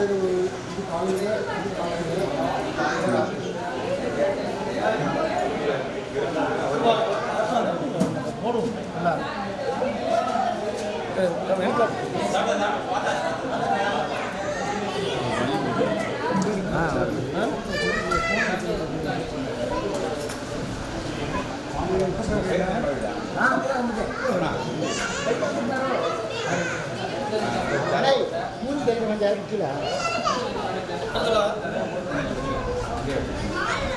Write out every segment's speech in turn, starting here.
ஆ போடும் நல்லா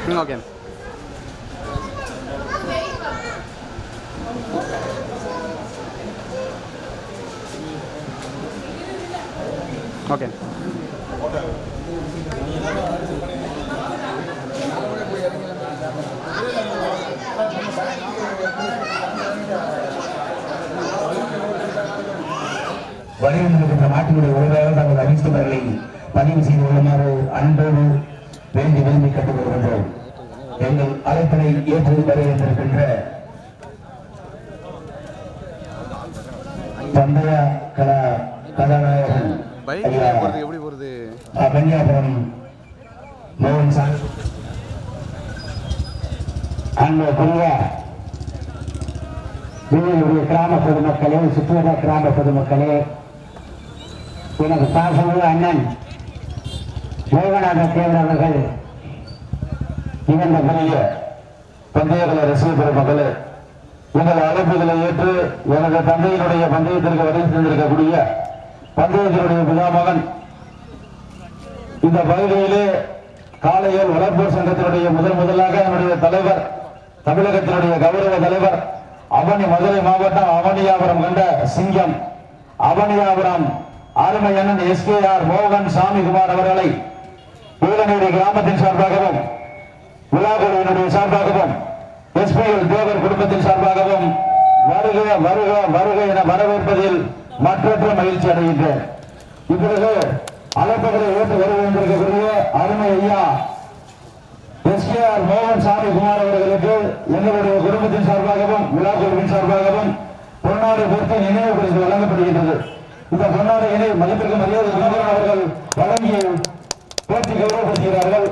ம் ஓகே ஓகே வருகின்ற நாட்டினுடைய உரிமையாளர் கிறிஸ்தவர்களை பதிவு செய்து கொள்ளுமாறு அன்போடு வேண்டி விரும்பி கற்றுக் கொள்கின்றோம். எங்கள் அழைப்பினை ஏற்று வருகின்றிருக்கின்ற பந்தய கலா கதாநாயகன் கன்னியாபுரம் மோகன் சாமி அன்பு குருவா கிராம பொதுமக்களே சுற்றுலா கிராம பொதுமக்களே எனக்கு பாசமுள்ள அண்ணன் மோகநாத தேவர் அவர்கள் இவங்க பந்தயங்களை ரசிக மக்களே எங்கள் அழைப்புகளை ஏற்று எனது தந்தையினுடைய பந்தயத்திற்கு வருகை சென்றிருக்கக்கூடிய பந்தயத்தினுடைய பிதாமகன் இந்த பகுதியிலே காலையில் வளர்ப்போர் சங்கத்தினுடைய முதல் முதலாக என்னுடைய தலைவர் தமிழகத்தினுடைய கௌரவ தலைவர் அவனி மதுரை மாவட்டம் அவனியாபுரம் கண்ட சிங்கம் அவனியாபுரம் அருமை அண்ணன் எஸ்கேஆர் மோகன் சாமிகுமார் அவர்களை வீரநேரி கிராமத்தின் சார்பாகவும் விழாக்குழுவினுடைய சார்பாகவும் எஸ்பிஎல் தேவர் குடும்பத்தின் சார்பாகவும் வருக வருக வருக என வரவேற்பதில் மற்றற்ற மகிழ்ச்சி அடைகின்றேன். இப்பொழுது அழைப்புகளை ஏற்று வருவதற்குரிய அருமை ஐயா எஸ்கேஆர் மோகன் சாமி குமார் அவர்களுக்கு எங்களுடைய குடும்பத்தின் சார்பாகவும் விழா குழுவின் சார்பாகவும் பொன்னாடு பொறுத்து நினைவு பரிசு வழங்கப்படுகின்றது. இந்த பொன்னாடு இணை மதிப்பிற்கு மரியாதை அவர்கள் வழங்கி போட்டி கௌரவப்படுத்துகிறார்கள்.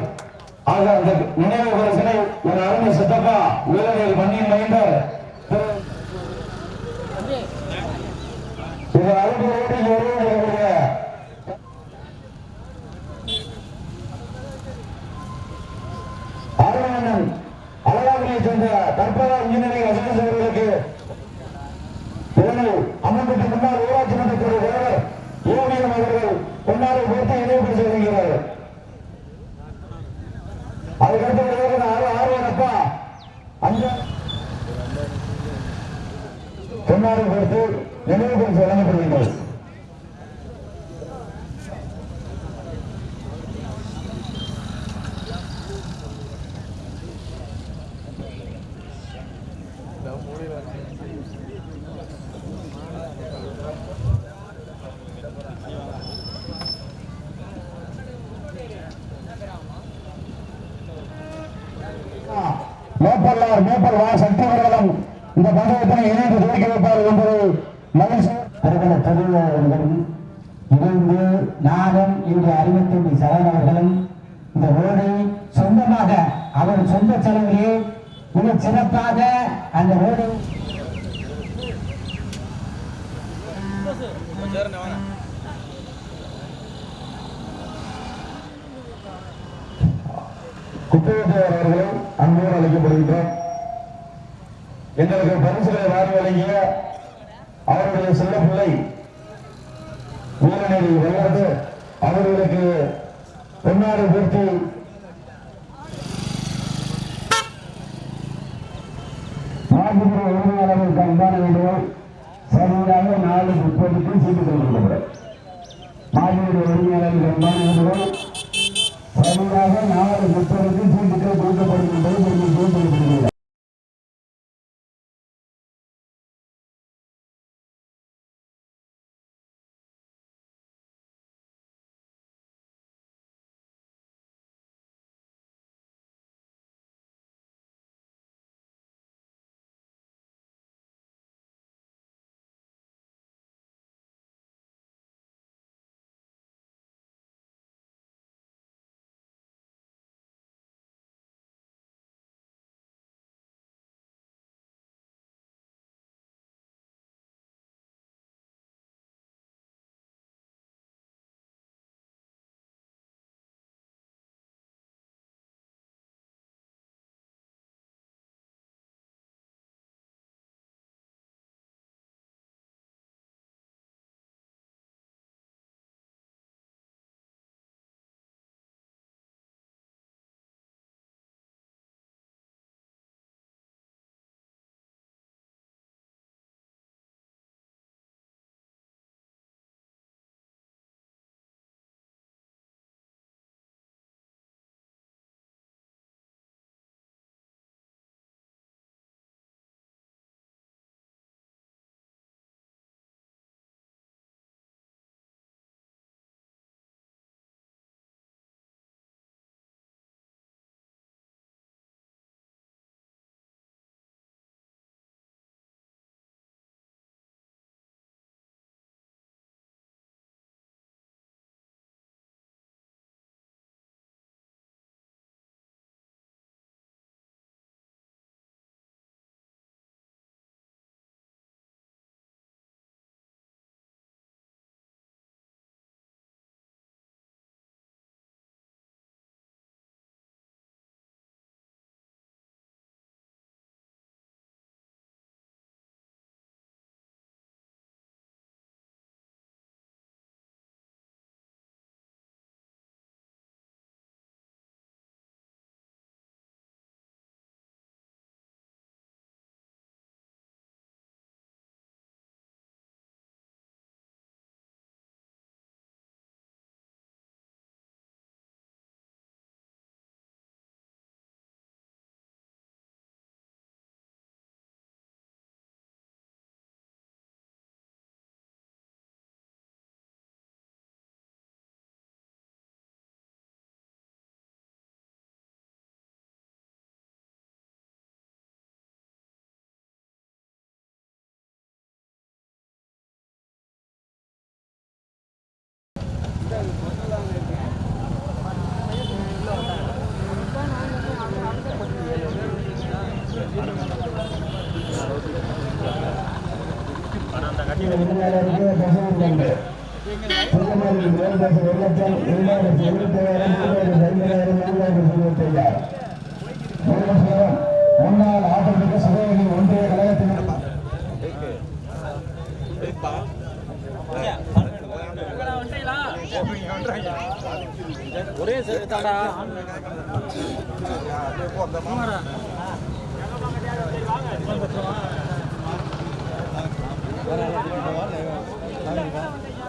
ஆக அந்த நினைவு பரிசனை என் அருமை சித்தப்பா வீரநேரி மண்ணின் மைந்த திரு இந்த அருமையோடு எங்களுடைய அருணானன் அழகாவினை சேர்ந்த கற்பகா இன்ஜினியரிங் அசோசியேஷன் அவர்களுக்கு இதனை அம்மன்பட்டி முன்னாள் ஊராட்சி மன்றத்துறை தலைவர் ஓவியம் அவர்கள் கொண்டாடி போட்டு இணைவு பரிசு வழங்குகிறார்கள் அதுக்கடுத்து ஆறு ஆர்வன் அப்பா அஞ்சு கொண்டாடி கொடுத்து நினைவு பரிசு வழங்கப்படுகின்றது மேப்பல்லார் மேப்பல் வா சக்தி அவர்களும் இந்த பந்தயத்தினை இணைந்து துவக்கி வைப்பார் என்பது மகிழ்ச்சி பிரபல தொழிலாளர்களும் இருந்து நானும் இன்று அறிவத்தம்பி சரண் அவர்களும் இந்த ரோடை சொந்தமாக அவர் சொந்த செலவிலே மிக சிறப்பாக அந்த ஓடு குப்பையத்தையார் அவர்களை அன்போடு அழைக்கப்படுகின்றோம் எங்களுக்கு பரிசுகளை வாரி வழங்கிய அவருடைய செல்ல பிள்ளை சரியாக நாலு முப்பதுக்கு சீட்டு கொடுக்கப்படும். மாற்றுத்திற உரிமையாளர்களுக்கு அன்பான சரியாக நாலு முப்பதுக்கு சீட்டுகள் கொடுக்கப்படும் என்பதை நீங்கள் கொள்கிறீர்கள் உரிமையாளருக்கு பசுவும் உண்டு புதுமணி ஒரு லட்சம் இரண்டாயிரத்தி எழுபத்தி மூவாயிரத்தி ஐம்பதாயிரம் இருபத்தி ஐயாயிரம் முன்னாள் ஆட்டமிக்க சிவகங்கை ஒன்றிய கழகத்தின் ஒரே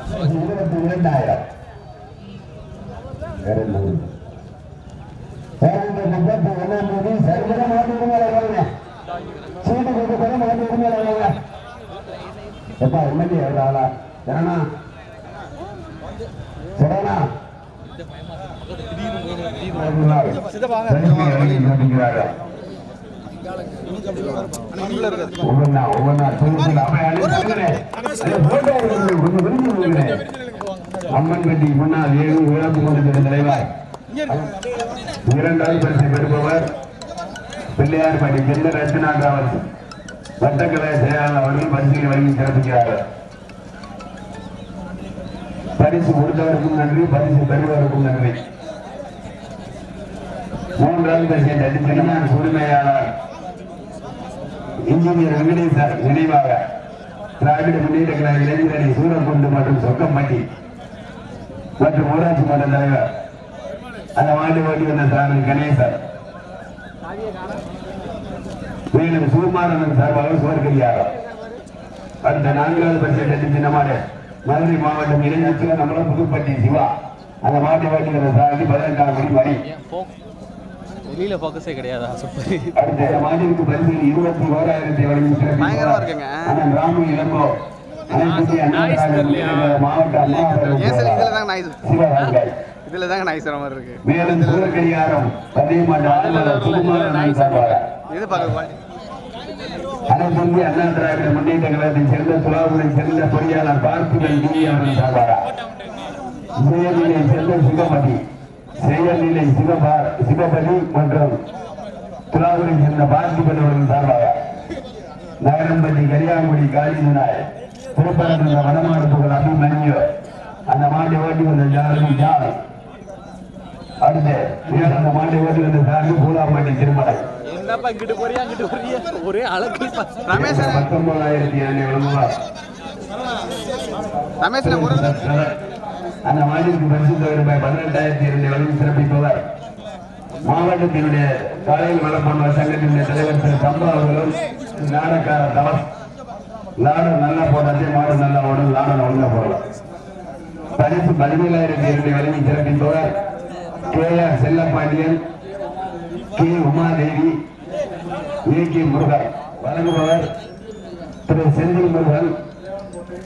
இருபத்தி இரண்டாயிரம்? பேரண்ட முப்பத்தி ஒன்னாம் தேதி சரிவர மாட்டு உரிமையாளர் சீட்டு கொடுக்கப்பட மாட்டு உரிமையாளர் எப்பா எம்எல்ஏ எவ்வளோ ஆளா என்னண்ணா சரிண்ணா ஒவ்வொன்னா ஒவ்வொன்னா அம்மன் கட்டி முன்னாள் ஏழு உழப்பு கொண்டிருந்த தலைவர் இரண்டாவது பரிசை பெறுபவர் வட்டக்கலை செயலாளர் அவர்கள் பரிசுகளை வழங்கி சிறப்பிக்கிறார்கள் பரிசு கொடுத்தவருக்கும் நன்றி பரிசு பெறுவதற்கும் நன்றி மூன்றாவது பரிசை தட்டித்தனியான் உரிமையாளர் இன்ஜினியர் வெங்கடேசர் நினைவாக திராவிட முன்னேற்ற கழக இளைஞரணி சூரக்குண்டு மற்றும் சொக்கம்பட்டி மற்றும் ஊராட்சி மன்ற தலைவர். அந்த மாட்டு ஓட்டி வந்த சாரதி கணேசர் மேலும் சுகுமாரன் சார்பாக சுவர்கரியாரம் அடுத்த நான்காவது பரிசை தட்டி சின்னமாடு மதுரை மாவட்டம் இளைஞர் நம்மளும் புதுப்பட்டி சிவா. அந்த மாட்டு வாட்டி வந்த சாரதி பதினெட்டாம் மணி மணி வெளியில் ஃபோக்கஸே கிடையாதா? சூப்பர் அடுத்த மாநிலத்துக்கு பரிசு இருபத்தி ஓராயிரத்தி வழங்கி பயங்கரமா இருக்குங்க. இதில் தாங்க நாய்ஸ் இதில் தாங்க நாய்ஸ் மாதிரி இருக்கு இது பார்க்க அனைத்து அண்ணா திராவிட முன்னேற்ற கழகத்தைச் சேர்ந்த துலாபுரை சேர்ந்த பொறியாளர் பார்த்திபன் டி அவர்கள் சார்பாக. சேர்ந்த சிவபதி செயல்நிலை சிவபா சிவபதி மற்றும் துலாபுரை சேர்ந்த அவர்கள் சார்பாக நகரம்பட்டி கரியாங்குடி காளிநாய் திருப்பரங்குன்ற வடமாடு புகழ் அபிமன்யு அந்த மாட்டை ஓட்டி வந்த ஜாலி ஜால் அடுத்து அந்த மாட்டை ஓட்டி வந்த சாமி பூலாம்பட்டி திருமலை என்னப்பா இங்கிட்டு போறியா அங்கிட்டு போறியா ஒரே அழகு ரமேஷ் பத்தொன்பதாயிரத்தி ஐநூறு ரமேஷ்ல ஒரு அந்த மாநிலத்துக்கு பரிசு தொகை ரூபாய் பதினெட்டாயிரத்தி இரண்டு வழங்கி சிறப்பிப்பவர் மாவட்டத்தினுடைய காலையில் வளர்ப்பான சங்கத்தினுடைய தலைவர் திரு சம்பா அவர்களும் நாடக்கார தவம் லாடம் நல்லா போடாதே மாடு நல்லா ஓடும் லாடம் ஒழுங்கா போடலாம். பரிசு பதினேழாயிரத்தி இரண்டு வழங்கி சிறப்பிப்பவர் K R Chellapandian K Umadevi A K Murugan வழங்குபவர் திரு செந்தில் முருகன்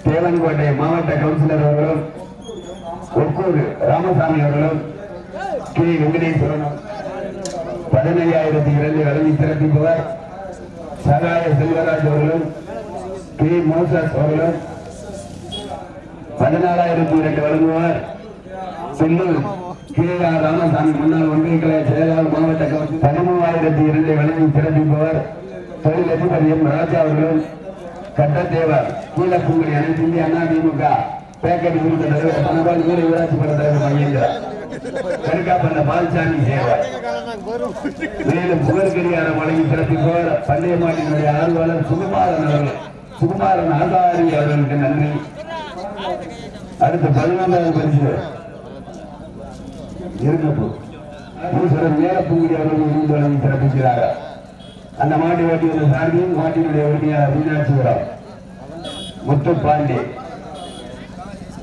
தேவன்கோட்டை மாவட்ட கவுன்சிலர் அவர்களும் ஒப்பூர் ராமசாமி அவர்களும் கே வெங்கடேஸ்வரனும் பதினையாயிரத்தி இரண்டு வழங்கி சிறப்பிப்பவர் சகாய செல்வராஜ் அவர்களும் கே மோசஸ் அவர்களும் பதினாலாயிரத்தி இரண்டு வழங்குவார் செல்லூர் கே ஆர் ராமசாமி. முன்னாள் ஒன்றிய கழக செயலாளர் மாவட்ட பதிமூவாயிரத்தி இரண்டு வழங்கி சிறப்பிப்பவர் தொழிலதிபர் எம் ராஜா அவர்களும் கட்டத்தேவர் கீழப்பூங்குடி அனைத்து இந்திய அண்ணா திமுக பேக்கெட் கொடுத்த தலைவர் பணபால் வீர ஊராட்சி மன்ற தலைவர் மகேந்திரன் கருக்காப்பந்த பால்சாமி சேவர் மேலும் புகழ்கரியாரம் வழங்கி சிறப்பிப்பவர் பந்தய மாட்டினுடைய ஆர்வலர் சுகுமாரன் அவர்கள். சுகுமாரன் ஆசாரி அவர்களுக்கு நன்றி. அடுத்து பதினொன்றாவது பரிசு. இருக்கப்போ ஈஸ்வரன் மேலப்பூங்குடி அவர்கள் இருந்து வழங்கி சிறப்பிக்கிறார்கள் அந்த மாட்டு ஓட்டி சார்பில் மாட்டினுடைய உரிமையாளர் மீனாட்சிபுரம். முத்துப்பாண்டே.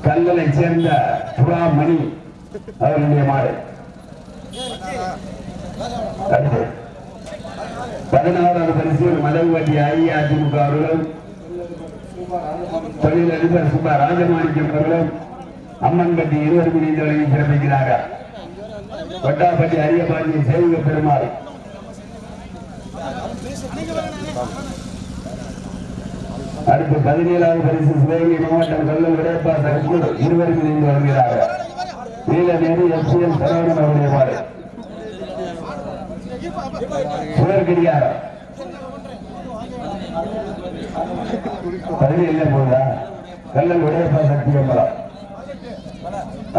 கல்லலை சேர்ந்த புறா மணி அவர்களுடைய மாடு பதினாறாவது பரிசு மலர்வட்டி அஇஅதிமுக அவர்களும் தொழிலதிபர் சுபா ராஜமாணிக்கம் அவர்களும் அம்மன்பட்டி இருவரும் இணைந்து வழங்கி சிறப்பிக்கிறார்கள். கொட்டாப்பட்டி அரியபாண்டிய சேவிக பெருமாள். அடுத்து பதினேழாவது பரிசு சிவகங்கை மாவட்டம் கல்லூர் விடையப்பா சர்க்கூர் இருவரும் இணைந்து வருகிறார்கள். நீலநேரி எஸ்பிஎல் சரவணன் அவருடைய மாடு சுவர்கடியாரம் பதினேழு போதா கல்லல் உடையப்பா சக்தி அம்பலம்.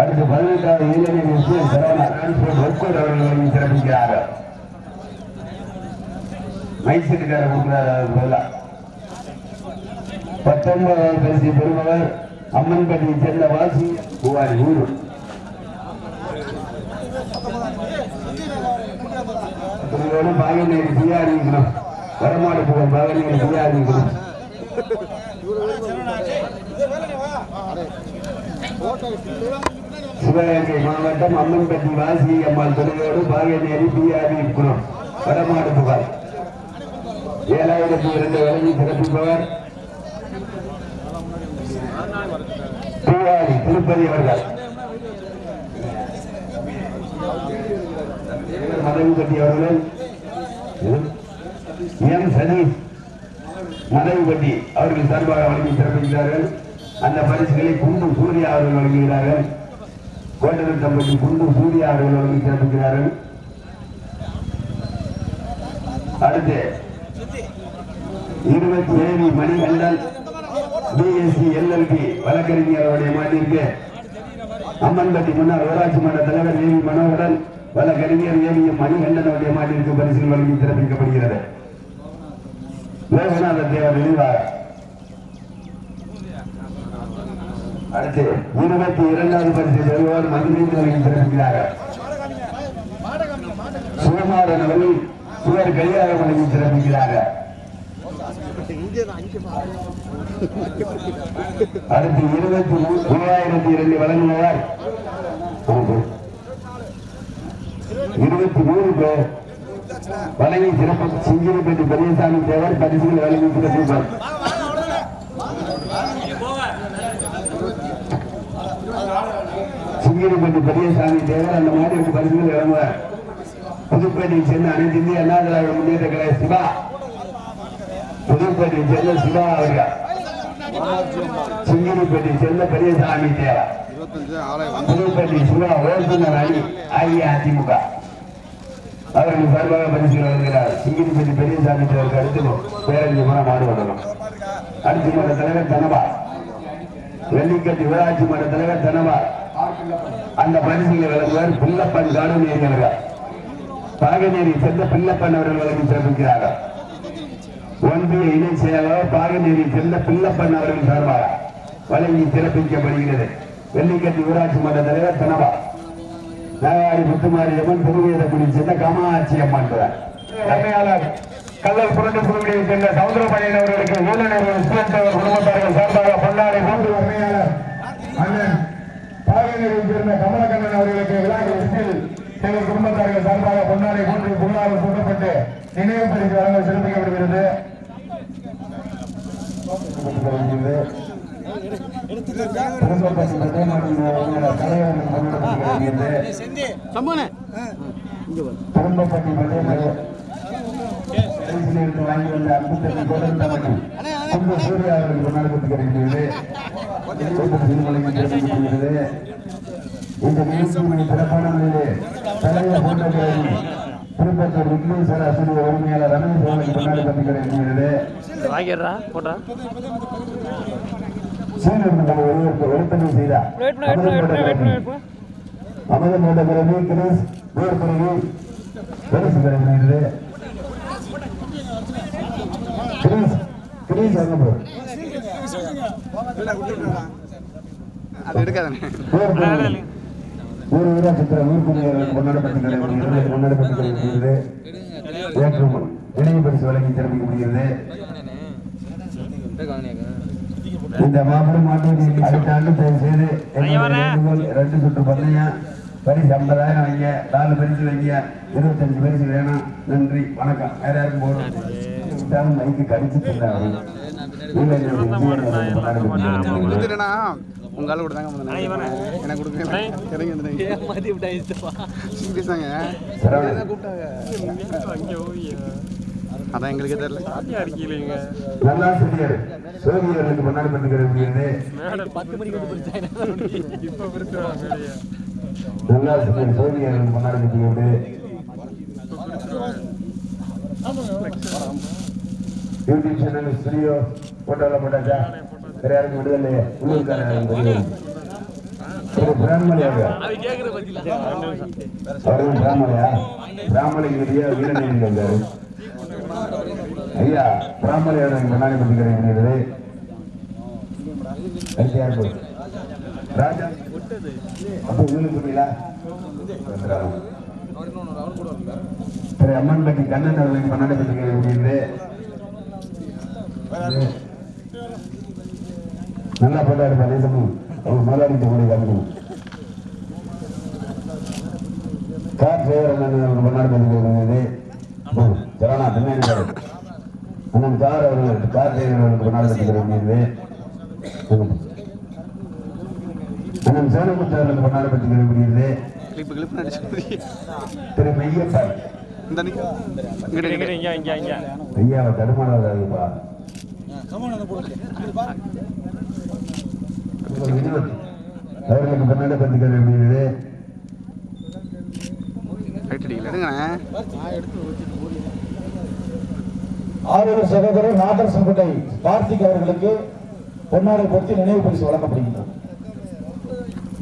அடுத்து பதினெட்டாவது நீலநேரி எஸ்பிஎல் சரவணன் டிரான்ஸ்போர்ட் ஒர்க்கூர் அவர்கள் சிறப்பிக்கிறார்கள். மைசூருக்காரர் கொடுக்கிறார் அதுக்கு பதிலாக பத்தொன்பதாவது பரிசு பெறுபவர் அம்மன்பட்டியை சேர்ந்த வாசி புவாரி ஊர். பாகநேரி பிஆரிக்கணும் வடமாடு புகழ் பாகநேரி பிஆரிக்கணும் சிவகங்கை மாவட்டம் அம்மன்பட்டி வாசி அம்மாள் துணையோடு பாகநேரி பிஆரி குணம் வடமாடு புகழ். ஏழாயிரத்தி இரண்டு வழங்கி சிறப்பிப்பவர் பூவாரி திருப்பதி அவர்கள். மதகுபட்டி அவர்கள். எம் சதீஷ் மதகுபட்டி அவர்கள் சார்பாக வழங்கி சிறப்பிக்கிறார்கள். அந்த பரிசுகளை குண்டு சூர்யா அவர்கள் வழங்குகிறார்கள். கோட்டநத்தம்பட்டி குண்டு சூர்யா அவர்கள் வழங்கி சிறப்பிக்கிறார்கள். அடுத்து இருபத்தி ஏழு மணிகண்டன் பிஎஸ்சி எல்எல்பி வழக்கறிஞர் அவருடைய மாட்டிற்கு. அம்மன்பட்டி முன்னாள் ஊராட்சி மன்ற தலைவர் ஏவி மனோகரன் வழக்கறிஞர் ஏவி மணிகண்டன் அவருடைய மாட்டிற்கு பரிசில் வழங்கி சிறப்பிக்கப்படுகிறது லோகநாத தேவர் நினைவாக. அடுத்து இருபத்தி இரண்டாவது பரிசு பெறுவோர் மதுரையில் வழங்கி சிறப்பிக்கிறார்கள் சுகுமாரன் அவர்கள் சுவர் கையாக வழங்கி சிறப்பிக்கிறார்கள் அடுத்து இருபத்தி மூவாயிரத்தி இரண்டு வழங்குவார் இருபத்தி மூணு பேர் வழங்கி சிறப்பு சிங்கிரிப்பேட்டு பெரியசாமி தேவர் பரிசுகள் வழங்கி சிறப்பிப்பார் சிங்கிரிப்பேட்டு பெரியசாமி தேவர் அந்த மாதிரி ஒரு பரிசுகள் வழங்குவார். புதுப்பேட்டையை சேர்ந்த அனைத்து இந்திய அண்ணா திராவிட முன்னேற்ற கழக சிவா. புதுப்பேட்டையை சேர்ந்த சிவா அவர்கள். சிங்கிரிப்பேட்டையை சேர்ந்த பெரியசாமி தேவர். புதுப்பேட்டை சிவா ஓட்டுநர் அணி அஇஅதிமுக. அவர்கள் சார்பாக பரிசு வழங்குகிறார் சிங்கிரிப்பேட்டை பெரியசாமி தேவருக்கு அடுத்து பேரஞ்சு மரம் மாடு வழங்கும் அடுத்து மன்ற தலைவர் தனபா வெள்ளிக்கட்டி ஊராட்சி மன்ற தலைவர் தனபா அந்த பரிசுகளை வழங்குவார் புல்லப்பன் காடும் அவர்கள் பாகநேரி சேர்ந்த பிள்ளப்பன் அவர்கள் வழங்கி சிறப்பிக்கிறார்கள். ஒன்றிய இணை செயலாளர் பாகநேரி சேர்ந்த பிள்ளப்பன் அவர்கள் சார்பாக வழங்கி சிறப்பிக்கப்படுகிறது. வெள்ளிக்கட்டி ஊராட்சி மன்ற தலைவர் தனபா நாகாரி முத்துமாரியம்மன் திருவேதக்குடி சேர்ந்த காமாட்சி அம்மன் தலைமையாளர் கல்லல் புரண்டு புதுக்குடியை சேர்ந்த சமுதிரபாண்டியன் அவர்களுக்கு ஊழல் உஸ்மான் அவர் குடும்பத்தார்கள் சார்பாக பொன்னாடை மூன்று உண்மையாளர் அண்ணன் பாகநேரியை சேர்ந்த கமலக்கண்ணன் அவர்களுக்கு எங்கள் குடும்பத்தார்கள் சார்பாக பொன்னாடை மூன்று புகழாரம் சூட்டப்பட்டு நினைவு பரிசு வழங்க சிறப்பிக்கப்படுகிறது. இருந்து வாங்கி வந்த குடும்ப சூர்யா அவர்கள் கொண்டாடி கொடுக்கிறது இந்த நிகழ்ச்சியின் சிறப்பான முறையிலே தலைவர் திருப்பத்தூர் விக்னேஸ்வர ஆசிரியர் உரிமையாளர் ரமேஷ் அவர்கள் கொண்டாடி கொடுக்கிறது வாங்கிடுறா போட்டா சீனியர்கள் ஒருவருக்கு ஒருத்தனை செய்தார் அமதம் போட்ட பிறகு கிரீஸ் வேறு பிறகு பரிசு பெறுகிறது கிரீஸ் கிரீஸ் அங்க போ அது எடுக்காதானே ஊர் ஊரா சித்திர ஊர்க்குரியவர்கள் கொண்டாடப்பட்டு கிடைக்கிறது கொண்டாடப்பட்டு கிடைக்கிறது ஏற்றும் இணைய பரிசு வழங்கி சிறப்பிக்கப்படுகிறது இந்த மாபெரும் ஆண்டு அடுத்த ஆண்டு தயவு செய்து ரெண்டு சுற்று பந்தயம் பரிசு ஐம்பதாயிரம் வைங்க நாலு பரிசு வைங்க இருபத்தஞ்சு பரிசு வேணும். நன்றி. வணக்கம். வேற யாருக்கும் போகணும் மைக்கு கடிச்சு தந்தாங்க கொடுத்துட்டேனா உங்க ஆளு கொடுத்தாங்க முதல்ல. எனக்கு கொடுக்கல இறங்கி வந்துட்டாங்க ஏமாத்தி விட்டாங்க சீரியஸாங்க கூப்பிட்டாங்க? அதான் எங்களுக்கே தெரியல. நல்லா சிறியர் சோதியர்களுக்கு முன்னாடி பண்ணுகிறது பத்து மணிக்கு வந்து பிடிச்சாங்க நல்லா சிறியர் சோதியர்களுக்கு முன்னாடி யூடியூப் சேனல் ஸ்டுடியோ போட்டாச்சா வேற யாருக்கும் விடுதலை உள்ளூர்காரன் பிராமணியாக. அவன் அவரும் பிராமணியா பிராமணிக்கு வீரநேரி வந்தாரு? ஐயா பிராமணியோட முன்னாடி பண்ணிக்கிறது அடுத்து ராஜா? அப்போ உங்களுக்கு அம்மன் பட்டி கண்ணன் அவர்களுக்கு முன்னாடி நல்லா போட்டாரு நேசமு அவங்க மேலாடிட்டு கூட கலக்கணும் கார் டிரைவர் அண்ணன் முன்னாடி பண்ணிக்கிறது சரணா பின்னாடி. அண்ணன் கார்? அவர்கள் கார் டிரைவர் அவர்களுக்கு முன்னாடி பண்ணிக்கிறது அண்ணன் சேனமுத்து அவர்களுக்கு கிளிப்பு கிளிப்பு நடிச்சு திரு மெய்யப்பன் இந்த நிக்க இங்கிட்ட அவர்களுக்கு முன்னாடி பத்து கல்வி அடிக்கல எடுங்கண்ணே சகோதரர் நாதர் சம்பட்டை கார்த்திக் அவர்களுக்கு பொன்னாடை பொறுத்து நினைவு பரிசு வழங்கப்படுகின்றது.